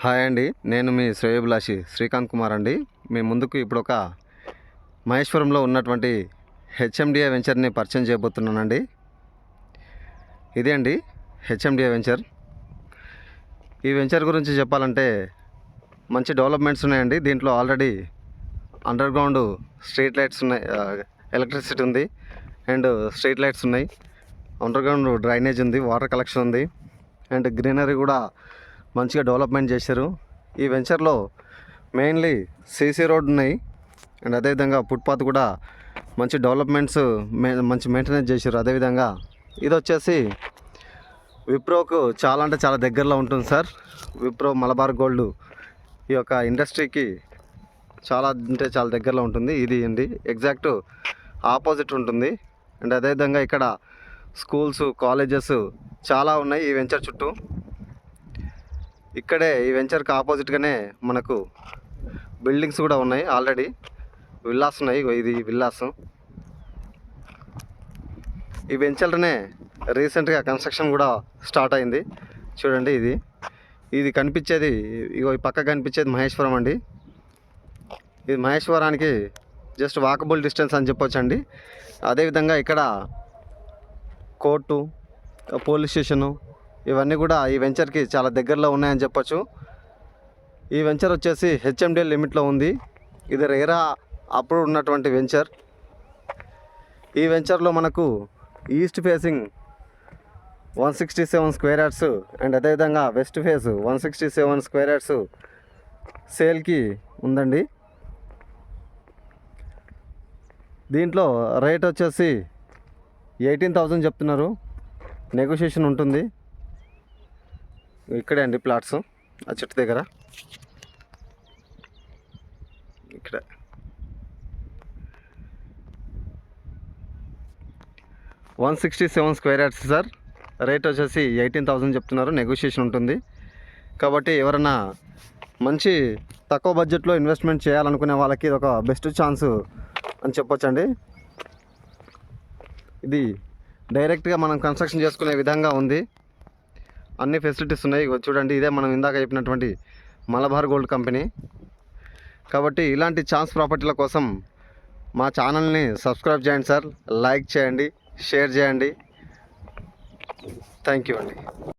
Hi అండి. నేను మీ శ్రేయభిలాషి శ్రీకాంత్ కుమార్ అండి. మీ ముందుకు ఇప్పుడు ఒక మహేశ్వరంలో ఉన్నటువంటి హెచ్ఎండిఏ వెంచర్ని పరిచయం చేయబోతున్నానండి. ఇదే అండి హెచ్ఎండిఏ వెంచర్. ఈ వెంచర్ గురించి చెప్పాలంటే మంచి డెవలప్మెంట్స్ ఉన్నాయండి. దీంట్లో already under ground street lights ఉన్నాయి. ఎలక్ట్రిసిటీ ఉంది. అండ్ స్ట్రీట్ లైట్స్ ఉన్నాయి. అండర్ గ్రౌండ్ డ్రైనేజ్ ఉంది. వాటర్ కలెక్షన్ ఉంది. అండ్ గ్రీనరీ కూడా మంచిగా డెవలప్మెంట్ చేశారు. ఈ వెంచర్లో మెయిన్లీ సీసీ రోడ్ ఉన్నాయి. అండ్ అదేవిధంగా ఫుట్పాత్ కూడా మంచి డెవలప్మెంట్స్ మే మంచి మెయింటెనెన్స్ చేశారు. అదేవిధంగా ఇది వచ్చేసి విప్రోకు చాలా అంటే చాలా దగ్గరలో ఉంటుంది సార్. విప్రో మలబార్ గోల్డ్ ఈ యొక్క ఇండస్ట్రీకి చాలా అంటే చాలా దగ్గరలో ఉంటుంది. ఇది అండి. ఎగ్జాక్ట్ ఆపోజిట్ ఉంటుంది. అండ్ అదేవిధంగా ఇక్కడ స్కూల్స్ కాలేజెస్ చాలా ఉన్నాయి ఈ వెంచర్ చుట్టూ. ఇక్కడే ఈ వెంచర్కి ఆపోజిట్గానే మనకు బిల్డింగ్స్ కూడా ఉన్నాయి ఆల్రెడీ. విల్లాస్ ఉన్నాయి ఇది విల్లాస్. ఈ వెంచర్లోనే రీసెంట్గా కన్స్ట్రక్షన్ కూడా స్టార్ట్ అయింది. చూడండి ఇది. ఇది కనిపించేది ఇగో ఈ పక్క కనిపించేది మహేశ్వరం అండి. ఇది మహేశ్వరానికి జస్ట్ వాకబుల్ డిస్టెన్స్ అని చెప్పొచ్చండి. అదేవిధంగా ఇక్కడ కోర్టు పోలీస్ స్టేషను ఇవన్నీ కూడా ఈ వెంచర్కి చాలా దగ్గరలో ఉన్నాయని చెప్పొచ్చు. ఈ వెంచర్ వచ్చేసి హెచ్ఎండి లిమిట్లో ఉంది. ఇది రేరా అప్పుడు ఉన్నటువంటి వెంచర్. ఈ వెంచర్లో మనకు east facing one sixty seven square yards and అదేవిధంగా west face one sixty seven square yards సేల్కి ఉందండి. దీంట్లో రేట్ వచ్చేసి ఎయిటీన్ థౌజండ్ చెప్తున్నారు. నెగోషియేషన్ ఉంటుంది. ఇక్కడే అండి ప్లాట్స్ ఆ చెట్టు దగ్గర. ఇక్కడ. One sixty seven square yards sir. Rate వచ్చేసి ఎయిటీన్ థౌజండ్ చెప్తున్నారు నెగోషియేషన్ ఉంటుంది. కాబట్టి ఎవరైనా మంచి తక్కువ బడ్జెట్లో ఇన్వెస్ట్మెంట్ చేయాలనుకునే వాళ్ళకి ఇది ఒక బెస్ట్ ఛాన్స్ అని చెప్పొచ్చండి. ఇది డైరెక్ట్గా మనం కన్స్ట్రక్షన్ చేసుకునే విధంగా ఉంది. అన్ని ఫెసిలిటీస్ ఉన్నాయి. చూడండి ఇదే మనం ఇందాక చెప్పినటువంటి మలబార్ గోల్డ్ కంపెనీ. కాబట్టి ఇలాంటి ఛాన్స్ ప్రాపర్టీల కోసం మా ఛానల్ని సబ్స్క్రైబ్ చేయండి సార్. లైక్ చేయండి షేర్ చేయండి. థ్యాంక్ యూ అండి.